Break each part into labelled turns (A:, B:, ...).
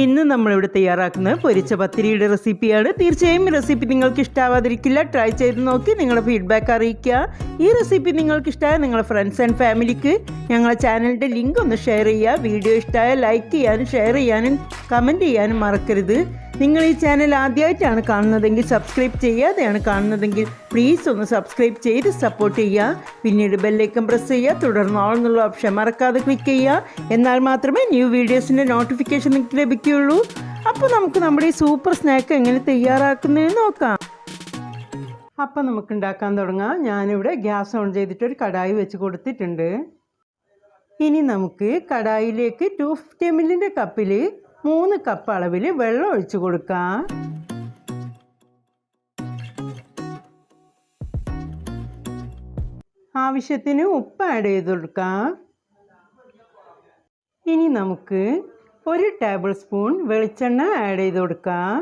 A: ഇന്ന് നമ്മളിവിടെ തയ്യാറാക്കുന്ന പൊരിച്ച പത്തിരിയുടെ റെസിപ്പിയാണ്. തീർച്ചയായും റെസിപ്പി നിങ്ങൾക്ക് ഇഷ്ടാവാതിരിക്കില്ല. ട്രൈ ചെയ്ത് നോക്കി നിങ്ങളുടെ ഫീഡ്ബാക്ക് അറിയിക്കുക. ഈ റെസിപ്പി നിങ്ങൾക്ക് ഇഷ്ടമായ നിങ്ങളുടെ ഫ്രണ്ട്സ് ആൻഡ് ഫാമിലിക്ക് ഞങ്ങളുടെ ചാനലിന്റെ ലിങ്ക് ഒന്ന് ഷെയർ ചെയ്യുക. വീഡിയോ ഇഷ്ടമായ ലൈക്ക് ചെയ്യാനും ഷെയർ ചെയ്യാനും കമന്റ് ചെയ്യാനും മറക്കരുത്. നിങ്ങൾ ഈ ചാനൽ ആദ്യമായിട്ടാണ് കാണുന്നതെങ്കിൽ സബ്സ്ക്രൈബ് ചെയ്യാതെയാണ് കാണുന്നതെങ്കിൽ പ്ലീസ് ഒന്ന് സബ്സ്ക്രൈബ് ചെയ്ത് സപ്പോർട്ട് ചെയ്യുക. പിന്നീട് ബെല്ലൈക്കൻ പ്രസ് ചെയ്യുക. തുടർന്ന് ഓൾ എന്നുള്ള ഓപ്ഷൻ മറക്കാതെ ക്ലിക്ക് ചെയ്യുക. എന്നാൽ മാത്രമേ ന്യൂ വീഡിയോസിന്റെ നോട്ടിഫിക്കേഷൻ നിങ്ങൾക്ക് ലഭിക്കുകയുള്ളൂ. അപ്പോൾ നമുക്ക് നമ്മുടെ ഈ സൂപ്പർ സ്നാക്ക് എങ്ങനെ തയ്യാറാക്കുന്നതെന്ന് നോക്കാം. അപ്പം നമുക്ക് ഉണ്ടാക്കാൻ തുടങ്ങാം. ഞാനിവിടെ ഗ്യാസ് ഓൺ ചെയ്തിട്ട് ഒരു കടായി വെച്ച് കൊടുത്തിട്ടുണ്ട്. ഇനി നമുക്ക് കടായിലേക്ക് ടു ഫിഫ്റ്റി എം എല്ലിന്റെ കപ്പിൽ മൂന്ന് കപ്പ് അളവിൽ വെള്ളം ഒഴിച്ചു കൊടുക്കാം. ആവശ്യത്തിന് ഉപ്പ് ആഡ് ചെയ്ത് കൊടുക്കാം. ഇനി നമുക്ക് ഒരു ടേബിൾ സ്പൂൺ വെളിച്ചെണ്ണ ആഡ് ചെയ്ത് കൊടുക്കാം.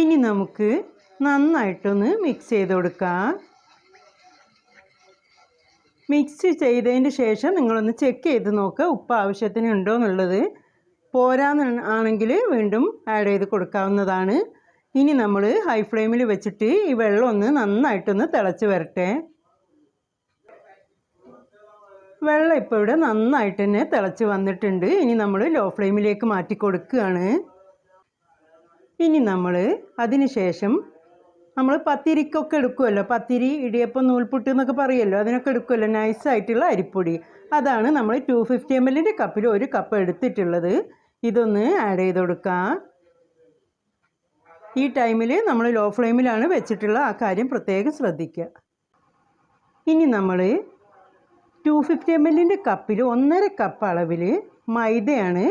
A: ഇനി നമുക്ക് നന്നായിട്ടൊന്ന് മിക്സ് ചെയ്ത് കൊടുക്കാം. മിക്സ് ചെയ്തതിന് ശേഷം നിങ്ങളൊന്ന് ചെക്ക് ചെയ്ത് നോക്കുക ഉപ്പ് ആവശ്യത്തിന് ഉണ്ടോ എന്നുള്ളത്. പോരാന്ന് ആണെങ്കിൽ വീണ്ടും ആഡ് ചെയ്ത് കൊടുക്കാവുന്നതാണ്. ഇനി നമ്മൾ ഹൈ ഫ്ലെയിമിൽ വെച്ചിട്ട് ഈ വെള്ളം ഒന്ന് നന്നായിട്ടൊന്ന് തിളച്ച് വരട്ടെ. വെള്ളം ഇപ്പോൾ ഇവിടെ നന്നായിട്ട് തന്നെ തിളച്ച് വന്നിട്ടുണ്ട്. ഇനി നമ്മൾ ലോ ഫ്ലെയിമിലേക്ക് മാറ്റി കൊടുക്കുകയാണ്. ഇനി നമ്മൾ അതിന് ശേഷം നമ്മൾ പത്തിരിക്കൊക്കെ എടുക്കുമല്ലോ പത്തിരി ഇടിയപ്പം നൂൽപുട്ട് എന്നൊക്കെ പറയുമല്ലോ അതിനൊക്കെ എടുക്കുമല്ലോ നൈസായിട്ടുള്ള അരിപ്പൊടി. അതാണ് നമ്മൾ ടു ഫിഫ്റ്റി എം എല്ലിന്റെ കപ്പിൽ ഒരു കപ്പ് എടുത്തിട്ടുള്ളത്. ഇതൊന്ന് ആഡ് ചെയ്ത് കൊടുക്കാം. ഈ ടൈമിൽ നമ്മൾ ലോ ഫ്ലെയിമിലാണ് വെച്ചിട്ടുള്ള ആ കാര്യം പ്രത്യേകം ശ്രദ്ധിക്കുക. ഇനി നമ്മൾ ടു ഫിഫ്റ്റി എം എല്ലിന്റെ കപ്പിൽ ഒന്നര കപ്പ് അളവിൽ മൈദയാണ്.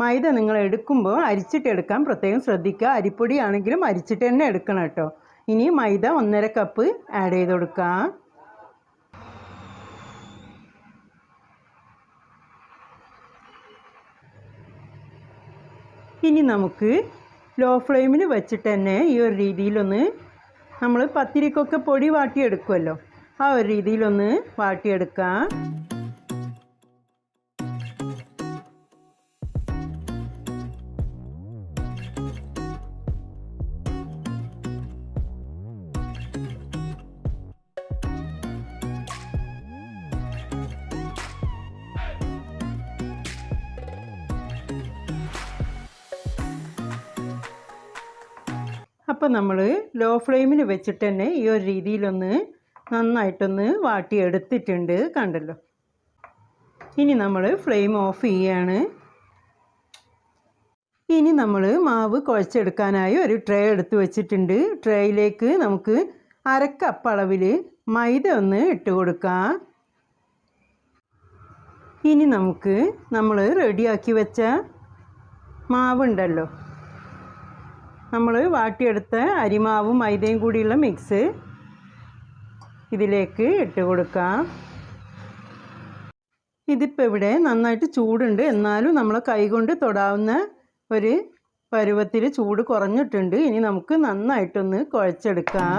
A: മൈദ നിങ്ങൾ എടുക്കുമ്പോൾ അരിച്ചിട്ട് എടുക്കാൻ പ്രത്യേകം ശ്രദ്ധിക്കുക. അരിപ്പൊടി ആണെങ്കിലും അരിച്ചിട്ട് തന്നെ എടുക്കണം കേട്ടോ. ഇനി മൈദ ഒന്നര കപ്പ് ആഡ് ചെയ്ത് കൊടുക്കാം. ഇനി നമുക്ക് ലോ ഫ്ലെയിമിൽ വെച്ചിട്ട് തന്നെ ഈ ഒരു രീതിയിലൊന്ന് നമ്മൾ പത്തിരിക്കൊക്കെ പൊടി വാട്ടിയെടുക്കുമല്ലോ ആ ഒരു രീതിയിലൊന്ന് വാട്ടിയെടുക്കാം. അപ്പോൾ നമ്മൾ ലോ ഫ്ലെയിമിൽ വെച്ചിട്ട് തന്നെ ഈ ഒരു രീതിയിലൊന്ന് നന്നായിട്ടൊന്ന് വാട്ടിയെടുത്തിട്ടുണ്ട് കണ്ടല്ലോ. ഇനി നമ്മൾ ഫ്ലെയിം ഓഫ് ചെയ്യാണ്. ഇനി നമ്മൾ മാവ് കുഴച്ചെടുക്കാനായി ഒരു ട്രേ എടുത്ത് വെച്ചിട്ടുണ്ട്. ട്രേയിലേക്ക് നമുക്ക് അരക്കപ്പ് അളവിൽ മൈദ ഒന്ന് ഇട്ട് കൊടുക്കാം. ഇനി നമുക്ക് നമ്മൾ റെഡിയാക്കി വെച്ച മാവുണ്ടല്ലോ. നമ്മൾ വാട്ടിയെടുത്ത അരിമാവും മൈദയും കൂടിയുള്ള മിക്സ് ഇതിലേക്ക് ഇട്ട് കൊടുക്കാം. ഇതിപ്പോൾ ഇവിടെ നന്നായിട്ട് ചൂടുണ്ട്. എന്നാലും നമ്മൾ കൈകൊണ്ട് തൊടാവുന്ന ഒരു പരുവത്തിൽ ചൂട് കുറഞ്ഞിട്ടുണ്ട്. ഇനി നമുക്ക് നന്നായിട്ടൊന്ന് കുഴച്ചെടുക്കാം.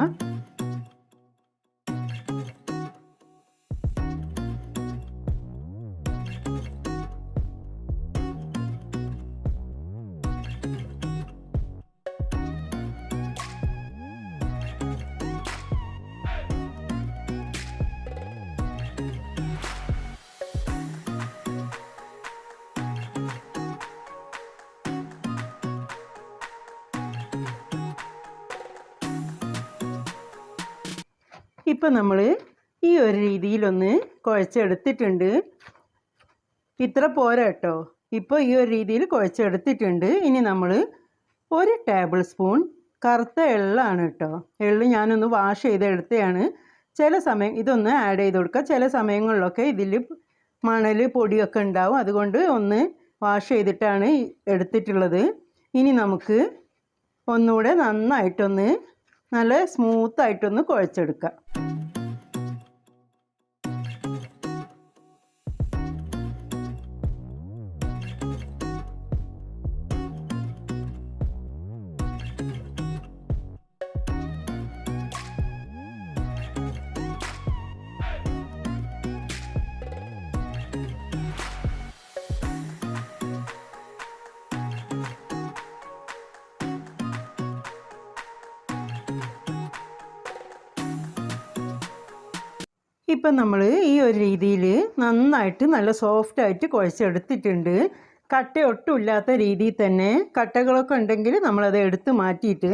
A: ഇപ്പം നമ്മൾ ഈ ഒരു രീതിയിലൊന്ന് കുഴച്ചെടുത്തിട്ടുണ്ട്. ഇത്ര പോരാ കേട്ടോ ഇപ്പോൾ ഈ ഒരു രീതിയിൽ കുഴച്ചെടുത്തിട്ടുണ്ട്. ഇനി നമ്മൾ ഒരു ടേബിൾ സ്പൂൺ കറുത്ത എള്ളാണ് കേട്ടോ എള്ള് ഞാനൊന്ന് വാഷ് ചെയ്തെടുത്തതാണ് ചില സമയം ഇതൊന്ന് ആഡ് ചെയ്ത് കൊടുക്കുക ചില സമയങ്ങളിലൊക്കെ ഇതിൽ മണൽ പൊടിയൊക്കെ ഉണ്ടാവും. അതുകൊണ്ട് ഒന്ന് വാഷ് ചെയ്തിട്ടാണ് എടുത്തിട്ടുള്ളത്. ഇനി നമുക്ക് ഒന്നുകൂടെ നന്നായിട്ടൊന്ന് നല്ല സ്മൂത്തായിട്ടൊന്ന് കുഴച്ചെടുക്കാം. ഇപ്പം നമ്മൾ ഈ ഒരു രീതിയിൽ നന്നായിട്ട് നല്ല സോഫ്റ്റായിട്ട് കുഴച്ചെടുത്തിട്ടുണ്ട്. കട്ട ഒട്ടും ഇല്ലാത്ത രീതിയിൽ തന്നെ കട്ടകളൊക്കെ ഉണ്ടെങ്കിൽ നമ്മളത് എടുത്ത് മാറ്റിയിട്ട്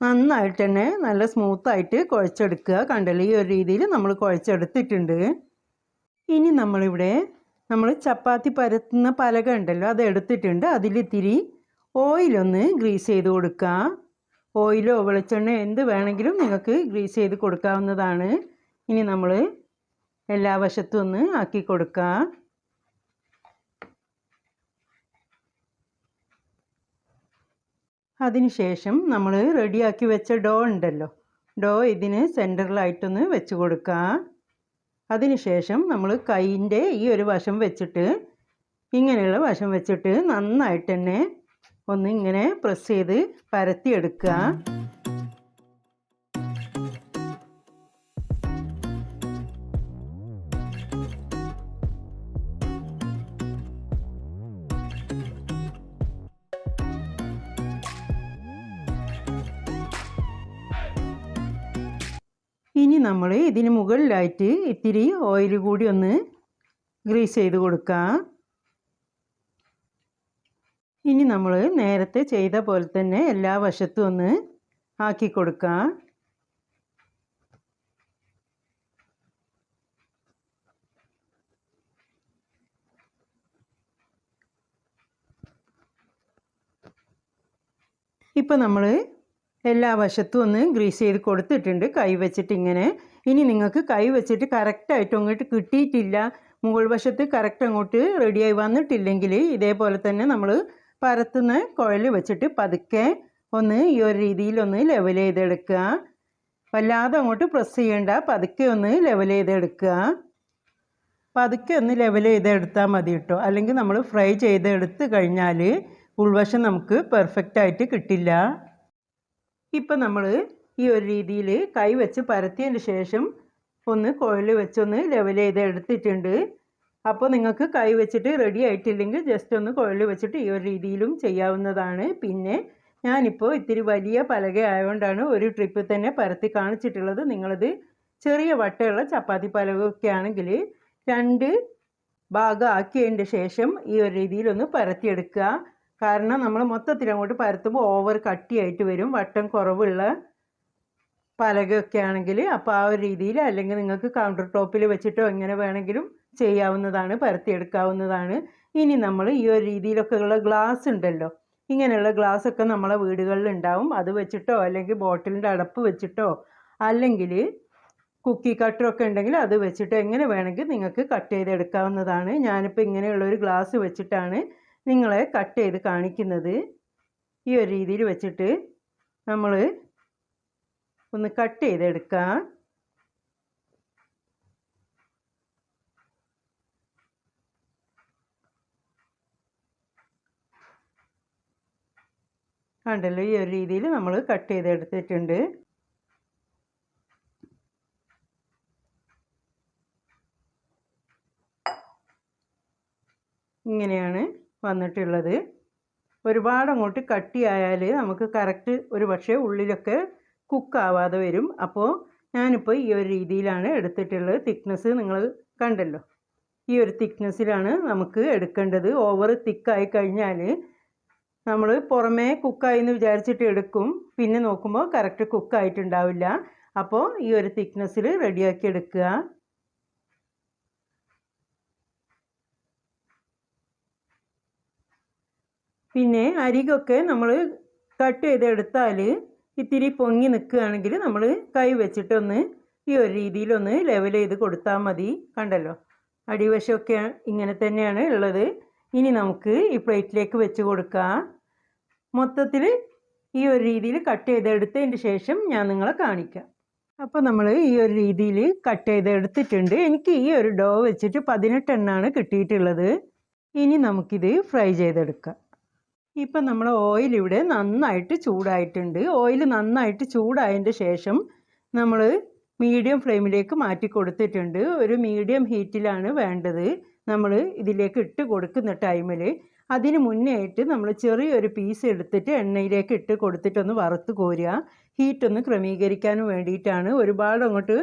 A: നന്നായിട്ട് തന്നെ നല്ല സ്മൂത്തായിട്ട് കുഴച്ചെടുക്കുക. കണ്ടല്ലോ? ഈ ഒരു രീതിയിൽ നമ്മൾ കുഴച്ചെടുത്തിട്ടുണ്ട്. ഇനി നമ്മളിവിടെ നമ്മൾ ചപ്പാത്തി പരത്തുന്ന പലക ഉണ്ടല്ലോ അത് എടുത്തിട്ടുണ്ട്. അതിലിത്തിരി ഓയിലൊന്ന് ഗ്രീസ് ചെയ്ത് കൊടുക്കുക. ഓയിലോ വെളിച്ചെണ്ണ എന്ത് വേണമെങ്കിലും നിങ്ങൾക്ക് ഗ്രീസ് ചെയ്ത് കൊടുക്കാവുന്നതാണ്. ഇനി നമ്മൾ എല്ലാ വശത്തും ഒന്ന് ആക്കി കൊടുക്കുക അതിനുശേഷം നമ്മൾ റെഡിയാക്കി വെച്ച ഡോ ഉണ്ടല്ലോ. ഡോ ഇതിന് സെന്ററിലായിട്ടൊന്ന് വെച്ച് കൊടുക്കുക അതിനുശേഷം നമ്മൾ കൈയിന്റെ ഈ ഒരു വശം വെച്ചിട്ട് ഇങ്ങനെയുള്ള വശം വെച്ചിട്ട് നന്നായിട്ട് തന്നെ ഒന്ന് ഇങ്ങനെ പ്രസ് ചെയ്ത് പരത്തിയെടുക്കുക നമ്മൾ ഇതിന് മുകളിലായിട്ട് ഇത്തിരി ഓയിൽ കൂടി ഒന്ന് ഗ്രീസ് ചെയ്ത് കൊടുക്കാം. ഇനി നമ്മൾ നേരത്തെ ചെയ്ത പോലെ തന്നെ എല്ലാ വശത്തും ഒന്ന് ആക്കി കൊടുക്കാം. ഇപ്പം നമ്മൾ എല്ലാ വശത്തും ഒന്ന് ഗ്രീസ് ചെയ്ത് കൊടുത്തിട്ടുണ്ട്. കൈ വെച്ചിട്ട് ഇങ്ങനെ. ഇനി നിങ്ങൾക്ക് കൈ വെച്ചിട്ട് കറക്റ്റായിട്ട് അങ്ങോട്ട് കിട്ടിയിട്ടില്ല. മുകൾ വശത്ത് കറക്റ്റ് അങ്ങോട്ട് റെഡിയായി വന്നിട്ടില്ലെങ്കിൽ ഇതേപോലെ തന്നെ നമ്മൾ പരത്തുന്ന കുഴൽ വെച്ചിട്ട് പതുക്കെ ഒന്ന് ഈ ഒരു രീതിയിലൊന്ന് ലെവൽ ചെയ്തെടുക്കുക. വല്ലാതെ അങ്ങോട്ട് പ്രസ് ചെയ്യേണ്ട. പതുക്കെ ഒന്ന് ലെവൽ ചെയ്തെടുക്കുക. പതുക്കെ ഒന്ന് ലെവൽ ചെയ്തെടുത്താൽ മതി കേട്ടോ. അല്ലെങ്കിൽ നമ്മൾ ഫ്രൈ ചെയ്തെടുത്ത് കഴിഞ്ഞാൽ ഉൾവശം നമുക്ക് പെർഫെക്റ്റായിട്ട് കിട്ടില്ല. ഇപ്പം നമ്മൾ ഈ ഒരു രീതിയിൽ കൈ വെച്ച് പരത്തിയതിന് ശേഷം ഒന്ന് കോയിൽ വെച്ചൊന്ന് ലെവൽ ചെയ്ത് എടുത്തിട്ടുണ്ട്. അപ്പോൾ നിങ്ങൾക്ക് കൈ വെച്ചിട്ട് റെഡി ആയിട്ടില്ലെങ്കിൽ ജസ്റ്റ് ഒന്ന് കുഴൽ വെച്ചിട്ട് ഈ ഒരു രീതിയിലും ചെയ്യാവുന്നതാണ്. പിന്നെ ഞാനിപ്പോൾ ഇത്തിരി വലിയ പലക ആയതുകൊണ്ടാണ് ഒരു ട്രിപ്പ് തന്നെ പരത്തി കാണിച്ചിട്ടുള്ളത്. നിങ്ങളത് ചെറിയ വട്ടയുള്ള ചപ്പാത്തി പലകൊക്കെ ആണെങ്കിൽ രണ്ട് ഭാഗം ആക്കിയതിന്റെ ശേഷം ഈ ഒരു രീതിയിലൊന്ന് പരത്തിയെടുക്കുക. കാരണം നമ്മൾ മൊത്തത്തിൽ അങ്ങോട്ട് പരത്തുമ്പോൾ ഓവർ കട്ടിയായിട്ട് വരും. വട്ടം കുറവുള്ള പലകയൊക്കെ ആണെങ്കിൽ അപ്പോൾ ആ ഒരു രീതിയിൽ അല്ലെങ്കിൽ നിങ്ങൾക്ക് കൗണ്ടർ ടോപ്പിൽ വെച്ചിട്ടോ എങ്ങനെ വേണമെങ്കിലും ചെയ്യാവുന്നതാണ് പരത്തിയെടുക്കാവുന്നതാണ്. ഇനി നമ്മൾ ഈ ഒരു രീതിയിലൊക്കെ ഉള്ള ഗ്ലാസ് ഉണ്ടല്ലോ. ഇങ്ങനെയുള്ള ഗ്ലാസ് ഒക്കെ നമ്മളെ വീടുകളിൽ ഉണ്ടാവും. അത് വെച്ചിട്ടോ അല്ലെങ്കിൽ ബോട്ടിലിന്റെ അടപ്പ് വെച്ചിട്ടോ അല്ലെങ്കിൽ കുക്കി കട്ടറൊക്കെ ഉണ്ടെങ്കിൽ അത് വെച്ചിട്ട് എങ്ങനെ വേണമെങ്കിൽ നിങ്ങൾക്ക് കട്ട് ചെയ്തെടുക്കാവുന്നതാണ്. ഞാനിപ്പോൾ ഇങ്ങനെയുള്ള ഒരു ഗ്ലാസ് വെച്ചിട്ടാണ് നിങ്ങളെ കട്ട് ചെയ്ത് കാണിക്കുന്നത് ഈ ഒരു രീതിയിൽ വെച്ചിട്ട് നമ്മൾ ഒന്ന് കട്ട് ചെയ്തെടുക്കാം. കണ്ടല്ലോ ഈ ഒരു രീതിയിൽ നമ്മൾ കട്ട് ചെയ്തെടുത്തിട്ടുണ്ട്. ഇങ്ങനെയാണ് വന്നിട്ടുള്ളത്. ഒരുപാട് അങ്ങോട്ട് കട്ടിയായാൽ നമുക്ക് കറക്റ്റ് ഒരു പക്ഷേ ഉള്ളിലൊക്കെ കുക്കാവാതെ വരും. അപ്പോൾ ഞാനിപ്പോൾ ഈ ഒരു രീതിയിലാണ് എടുത്തിട്ടുള്ളത്. തിക്നെസ് നിങ്ങൾ കണ്ടല്ലോ. ഈ ഒരു തിക്നെസ്സിലാണ് നമുക്ക് എടുക്കേണ്ടത്. ഓവർ തിക്കായി കഴിഞ്ഞാൽ നമ്മൾ പുറമേ കുക്കായി എന്ന് വിചാരിച്ചിട്ട് എടുക്കും. പിന്നെ നോക്കുമ്പോൾ കറക്റ്റ് കുക്കായിട്ടുണ്ടാവില്ല. അപ്പോൾ ഈ ഒരു തിക്നെസ്സിൽ റെഡിയാക്കി എടുക്കുക. പിന്നെ അരികൊക്കെ നമ്മൾ കട്ട് ചെയ്തെടുത്താൽ ഇത്തിരി പൊങ്ങി നിൽക്കുകയാണെങ്കിൽ നമ്മൾ കൈ വെച്ചിട്ടൊന്ന് ഈ ഒരു രീതിയിലൊന്ന് ലെവൽ ചെയ്ത് കൊടുത്താൽ മതി. കണ്ടല്ലോ? അടിവശമൊക്കെ ഇങ്ങനെ തന്നെയാണ് ഉള്ളത്. ഇനി നമുക്ക് ഈ പ്ലേറ്റിലേക്ക് വെച്ച് കൊടുക്കാം. മൊത്തത്തിൽ ഈ ഒരു രീതിയിൽ കട്ട് ചെയ്തെടുത്തതിന് ശേഷം ഞാൻ നിങ്ങളെ കാണിക്കാം. അപ്പോൾ നമ്മൾ ഈ ഒരു രീതിയിൽ കട്ട് ചെയ്തെടുത്തിട്ടുണ്ട്. എനിക്ക് ഈ ഒരു ഡോ വെച്ചിട്ട് പതിനെട്ടെണ്ണാണ് കിട്ടിയിട്ടുള്ളത്. ഇനി നമുക്കിത് ഫ്രൈ ചെയ്തെടുക്കാം. ഇപ്പം നമ്മൾ ഓയിൽ ഇവിടെ നന്നായിട്ട് ചൂടായിട്ടുണ്ട്. ഓയിൽ നന്നായിട്ട് ചൂടായതിന്റെ ശേഷം നമ്മൾ മീഡിയം ഫ്ലെയിമിലേക്ക് മാറ്റി കൊടുത്തിട്ടുണ്ട്. ഒരു മീഡിയം ഹീറ്റിലാണ് വേണ്ടത്. നമ്മൾ ഇതിലേക്ക് ഇട്ട് കൊടുക്കുന്ന ടൈമിൽ അതിന് മുന്നേ ആയിട്ട് നമ്മൾ ചെറിയൊരു പീസ് എടുത്തിട്ട് എണ്ണയിലേക്ക് ഇട്ട് കൊടുത്തിട്ടൊന്ന് വറുത്ത് കോരുക. ഹീറ്റൊന്ന് ക്രമീകരിക്കാനും വേണ്ടിയിട്ടാണ്. ഒരുപാട് അങ്ങോട്ട്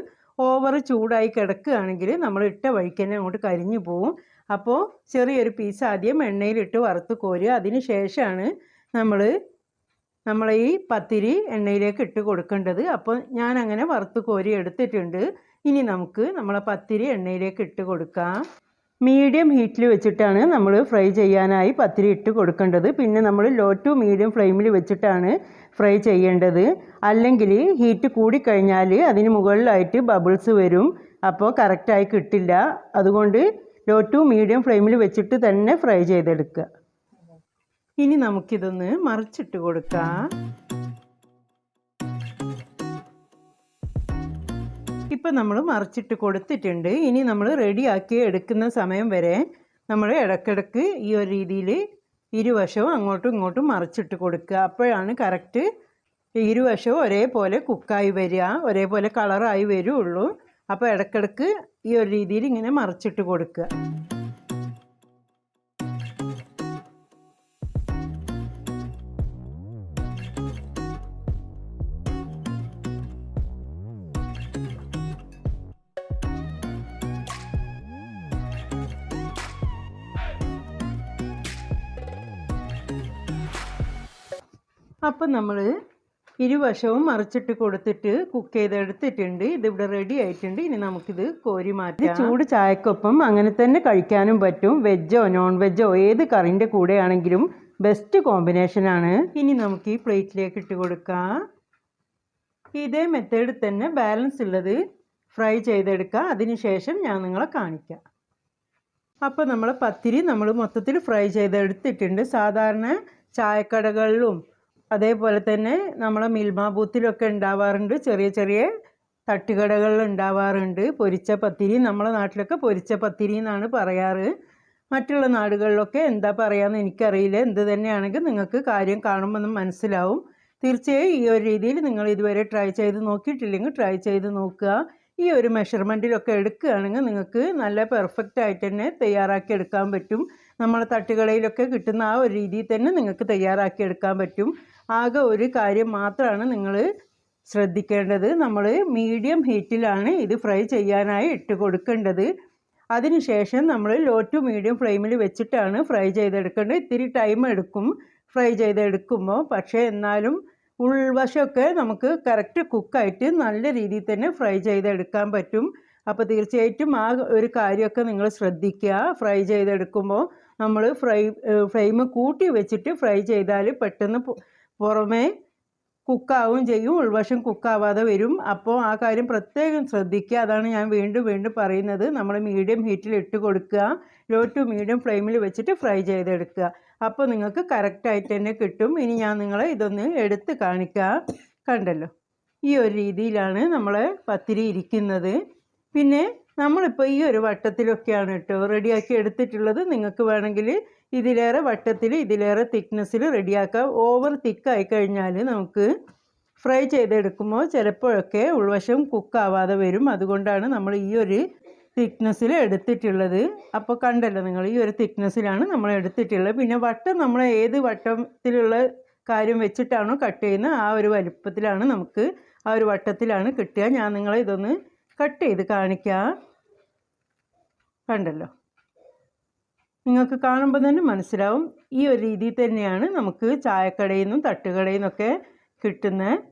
A: ഓവർ ചൂടായി കിടക്കുകയാണെങ്കിൽ നമ്മൾ ഇട്ട വഴിക്ക് തന്നെ അങ്ങോട്ട് കരിഞ്ഞു പോവും. അപ്പോൾ ചെറിയൊരു പീസ് ആദ്യം എണ്ണയിലിട്ട് വറുത്ത് കോരുക. അതിന് ശേഷമാണ് നമ്മൾ നമ്മൾ ഈ പത്തിരി എണ്ണയിലേക്ക് ഇട്ട് കൊടുക്കേണ്ടത്. അപ്പോൾ ഞാൻ അങ്ങനെ വറുത്ത് കോരി എടുത്തിട്ടുണ്ട്. ഇനി നമുക്ക് നമ്മളെ പത്തിരി എണ്ണയിലേക്ക് ഇട്ട് കൊടുക്കാം. മീഡിയം ഹീറ്റിൽ വെച്ചിട്ടാണ് നമ്മൾ ഫ്രൈ ചെയ്യാനായി പത്തിരി ഇട്ട് കൊടുക്കേണ്ടത്. പിന്നെ നമ്മൾ ലോ ടു മീഡിയം ഫ്ലെയിമിൽ വെച്ചിട്ടാണ് ഫ്രൈ ചെയ്യേണ്ടത്. അല്ലെങ്കിൽ ഹീറ്റ് കൂടിക്കഴിഞ്ഞാൽ അതിന് മുകളിലായിട്ട് ബബിൾസ് വരും. അപ്പോൾ കറക്റ്റായി കിട്ടില്ല. അതുകൊണ്ട് ലോ ടു മീഡിയം ഫ്ലെയിമിൽ വെച്ചിട്ട് തന്നെ ഫ്രൈ ചെയ്തെടുക്കുക. ഇനി നമുക്കിതൊന്ന് മറിച്ചിട്ട് കൊടുക്കാം. ഇപ്പം നമ്മൾ മറിച്ചിട്ട് കൊടുത്തിട്ടുണ്ട്. ഇനി നമ്മൾ റെഡിയാക്കി എടുക്കുന്ന സമയം വരെ നമ്മൾ ഇടയ്ക്കിടയ്ക്ക് ഈ ഒരു രീതിയിൽ ഇരുവശവും അങ്ങോട്ടും ഇങ്ങോട്ടും മറിച്ചിട്ട് കൊടുക്കുക. അപ്പോഴാണ് കറക്റ്റ് ഇരുവശവും ഒരേപോലെ കുക്കായി വരിക. ഒരേപോലെ കളറായി വരുള്ളൂ. അപ്പോൾ ഇടയ്ക്കിടയ്ക്ക് ഈ ഒരു രീതിയിൽ ഇങ്ങനെ മറിച്ചിട്ട് കൊടുക്കുക. അപ്പം നമ്മൾ ഇരുവശവും മറിച്ചിട്ട് കൊടുത്തിട്ട് കുക്ക് ചെയ്തെടുത്തിട്ടുണ്ട്. ഇതിവിടെ റെഡി ആയിട്ടുണ്ട്. ഇനി നമുക്കിത് കോരി മാറ്റി. ചൂട് ചായക്കൊപ്പം അങ്ങനെ തന്നെ കഴിക്കാനും പറ്റും. വെജോ നോൺ വെജോ ഏത് കറിന്റെ കൂടെയാണെങ്കിലും ബെസ്റ്റ് കോമ്പിനേഷനാണ് ഇനി നമുക്ക് ഈ പ്ലേറ്റിലേക്ക് ഇട്ട് കൊടുക്കാം. ഇതേ മെത്തേഡിൽ തന്നെ ബാലൻസ് ഉള്ളത് ഫ്രൈ ചെയ്തെടുക്കുക അതിനുശേഷം ഞാൻ നിങ്ങളെ കാണിക്കാം. അപ്പോൾ നമ്മൾ പത്തിരി നമ്മൾ മൊത്തത്തിൽ ഫ്രൈ ചെയ്തെടുത്തിട്ടുണ്ട്. സാധാരണ ചായക്കടകളിലും അതേപോലെ തന്നെ നമ്മളെ മിൽമ ബൂത്തിലൊക്കെ ഉണ്ടാവാറുണ്ട്. ചെറിയ ചെറിയ തട്ടുകടകളിൽ ഉണ്ടാവാറുണ്ട്. പൊരിച്ച പത്തിരി നമ്മളെ നാട്ടിലൊക്കെ പൊരിച്ച പത്തിരി എന്നാണ് പറയാറ്. മറ്റുള്ള നാടുകളിലൊക്കെ എന്താ പറയാന്ന് എനിക്കറിയില്ല. എന്ത് തന്നെയാണെങ്കിൽ നിങ്ങൾക്ക് കാര്യം കാണുമ്പോൾ മനസ്സിലാവും. തീർച്ചയായും ഈ ഒരു രീതിയിൽ നിങ്ങൾ ഇതുവരെ ട്രൈ ചെയ്ത് നോക്കിയിട്ടില്ലെങ്കിൽ ട്രൈ ചെയ്ത് നോക്കുക. ഈ ഒരു മെഷർമെന്റിലൊക്കെ എടുക്കുകയാണെങ്കിൽ നിങ്ങൾക്ക് നല്ല പെർഫെക്റ്റ് ആയിട്ട് തന്നെ തയ്യാറാക്കി എടുക്കാൻ പറ്റും. നമ്മളെ തട്ടുകടയിലൊക്കെ കിട്ടുന്ന ആ ഒരു രീതിയിൽ തന്നെ നിങ്ങൾക്ക് തയ്യാറാക്കി എടുക്കാൻ പറ്റും. ആകെ ഒരു കാര്യം മാത്രമാണ് നിങ്ങൾ ശ്രദ്ധിക്കേണ്ടത്. നമ്മൾ മീഡിയം ഹീറ്റിലാണ് ഇത് ഫ്രൈ ചെയ്യാനായി ഇട്ട് കൊടുക്കേണ്ടത്. അതിനുശേഷം നമ്മൾ ലോ ടു മീഡിയം ഫ്ലെയിമിൽ വെച്ചിട്ടാണ് ഫ്രൈ ചെയ്തെടുക്കേണ്ടത്. ഇത്തിരി ടൈം എടുക്കും ഫ്രൈ ചെയ്തെടുക്കുമ്പോൾ പക്ഷേ എന്നാലും ഉൾവശമൊക്കെ നമുക്ക് കറക്റ്റ് കുക്കായിട്ട് നല്ല രീതിയിൽ തന്നെ ഫ്രൈ ചെയ്തെടുക്കാൻ പറ്റും. അപ്പോൾ തീർച്ചയായിട്ടും ആ ഒരു കാര്യമൊക്കെ നിങ്ങൾ ശ്രദ്ധിക്കുക. ഫ്രൈ ചെയ്തെടുക്കുമ്പോൾ നമ്മൾ ഫ്രൈ ഫ്ലെയിം കൂട്ടി വെച്ചിട്ട് ഫ്രൈ ചെയ്താൽ പെട്ടെന്ന് പുറമേ കുക്കാവും ചെയ്യും ഉൾവശം കുക്കാവാതെ വരും. അപ്പോൾ ആ കാര്യം പ്രത്യേകം ശ്രദ്ധിക്കുക. അതാണ് ഞാൻ വീണ്ടും വീണ്ടും പറയുന്നത്. നമ്മൾ മീഡിയം ഹീറ്റിൽ ഇട്ട് കൊടുക്കുക. ലോ ടു മീഡിയം ഫ്ലെയിമിൽ വെച്ചിട്ട് ഫ്രൈ ചെയ്തെടുക്കുക. അപ്പോൾ നിങ്ങൾക്ക് കറക്റ്റായിട്ട് തന്നെ കിട്ടും. ഇനി ഞാൻ നിങ്ങളെ ഇതൊന്ന് എടുത്ത് കാണിക്കുക കണ്ടല്ലോ? ഈ ഒരു രീതിയിലാണ് നമ്മൾ പത്തിരി ഇരിക്കുന്നത്. പിന്നെ നമ്മളിപ്പോൾ ഈ ഒരു വട്ടത്തിലൊക്കെയാണ് കേട്ടോ റെഡിയാക്കി എടുത്തിട്ടുള്ളത്. നിങ്ങൾക്ക് വേണമെങ്കിൽ ഇതിലേറെ വട്ടത്തിൽ ഇതിലേറെ തിക്നെസ്സിൽ റെഡിയാക്കാം. ഓവർ തിക്കായി കഴിഞ്ഞാൽ നമുക്ക് ഫ്രൈ ചെയ്തെടുക്കുമ്പോൾ ചിലപ്പോഴൊക്കെ ഉൾവശം കുക്കാവാതെ വരും. അതുകൊണ്ടാണ് നമ്മൾ ഈ ഒരു തിക്നെസ്സിൽ എടുത്തിട്ടുള്ളത്. അപ്പോൾ കണ്ടല്ലോ നിങ്ങൾ ഈ ഒരു തിക്നെസ്സിലാണ് നമ്മൾ എടുത്തിട്ടുള്ളത്. പിന്നെ വട്ടം നമ്മൾ ഏത് വട്ടത്തിലുള്ള കാര്യം വെച്ചിട്ടാണോ കട്ട് ചെയ്യുന്നത് ആ ഒരു വലുപ്പത്തിലാണ് നമുക്ക് ആ ഒരു വട്ടത്തിലാണ് കിട്ടുക. ഞാൻ നിങ്ങളെ ഇതൊന്ന് കട്ട് ചെയ്ത് കാണിക്കാം. കണ്ടല്ലോ? നിങ്ങൾക്ക് കാണുമ്പോൾ തന്നെ മനസ്സിലാവും. ഈ ഒരു രീതിയിൽ തന്നെയാണ് നമുക്ക് ചായക്കടയിൽ നിന്നും തട്ടുകടയിൽ നിന്നൊക്കെ കിട്ടുന്ന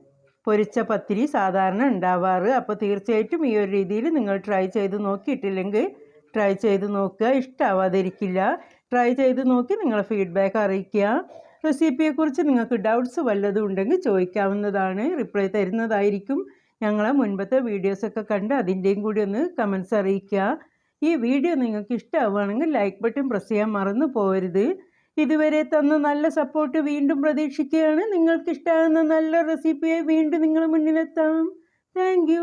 A: പൊരിച്ച പത്തിരി സാധാരണ ഉണ്ടാവാറ്. അപ്പോൾ തീർച്ചയായിട്ടും ഈ ഒരു രീതിയിൽ നിങ്ങൾ ട്രൈ ചെയ്ത് നോക്കിയിട്ടില്ലെങ്കിൽ ട്രൈ ചെയ്ത് നോക്കുക. ഇഷ്ടമാവാതിരിക്കില്ല ട്രൈ ചെയ്ത് നോക്കി നിങ്ങളെ ഫീഡ്ബാക്ക് അറിയിക്കുക. റെസിപ്പിയെക്കുറിച്ച് നിങ്ങൾക്ക് ഡൗട്ട്സ് വല്ലതും ഉണ്ടെങ്കിൽ ചോദിക്കാവുന്നതാണ്. റിപ്ലൈ തരുന്നതായിരിക്കും. ഞങ്ങളെ മുൻപത്തെ വീഡിയോസൊക്കെ കണ്ട് അതിന്റെയും കൂടി ഒന്ന് കമൻസ് അറിയിക്കുക. ഈ വീഡിയോ നിങ്ങൾക്ക് ഇഷ്ടമാവുകയാണെങ്കിൽ ലൈക്ക് ബട്ടൺ പ്രസ് ചെയ്യാൻ മറന്നു പോകരുത് ഇതുവരെ തന്ന നല്ല സപ്പോർട്ട് വീണ്ടും പ്രതീക്ഷിക്കുകയാണ്. നിങ്ങൾക്ക് ഇഷ്ടമാകുന്ന നല്ല റെസിപ്പിയെ വീണ്ടും നിങ്ങളുടെ മുന്നിലെത്താം. താങ്ക്